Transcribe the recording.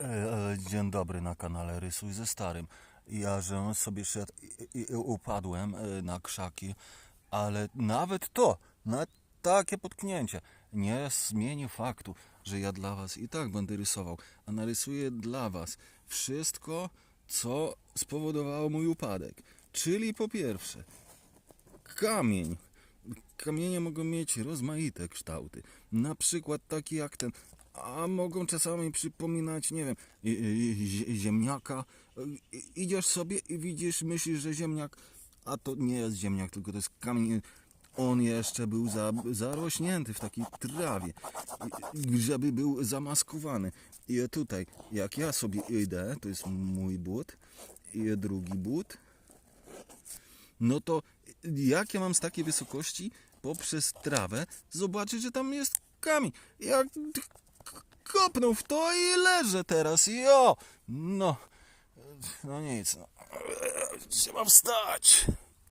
E, e, Dzień dobry na kanale Rysuj ze Starym. Ja, że sobie szedł i, upadłem e, na krzaki, ale nawet to, na takie potknięcie, nie zmieni faktu, że ja dla was i tak będę rysował, a narysuję dla was wszystko, co spowodowało mój upadek. Czyli po pierwsze, kamień. Kamienie mogą mieć rozmaite kształty. Na przykład taki jak ten, a mogą czasami przypominać, nie wiem, ziemniaka. Idziesz sobie i widzisz, myślisz, że ziemniak, a to nie jest ziemniak, tylko to jest kamień. On jeszcze był za, zarośnięty w takiej trawie, żeby był zamaskowany. I tutaj, jak ja sobie idę, to jest mój but, i drugi but, no to jak ja mam z takiej wysokości poprzez trawę zobaczyć, że tam jest kamień? Jak kopnął w to i leżę teraz, jo! No, no nic, no. trzeba wstać.